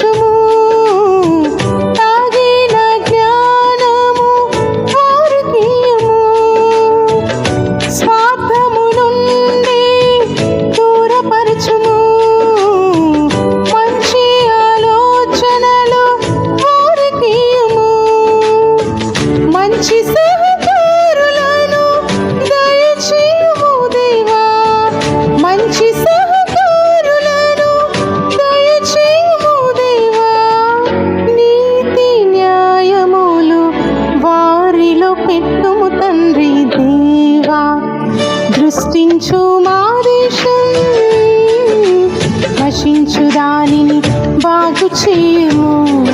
ఉంచుము తాగిన జ్ఞానము కోరికీయము స్వార్థము నుండి దూరపరచుము. మంచి ఆలోచనలు ఆరుతీయము. మంచి పెట్టుము తండ్రి దేవా. దృష్టించు మా దేశం నశించు దానిని బాగు చేయము.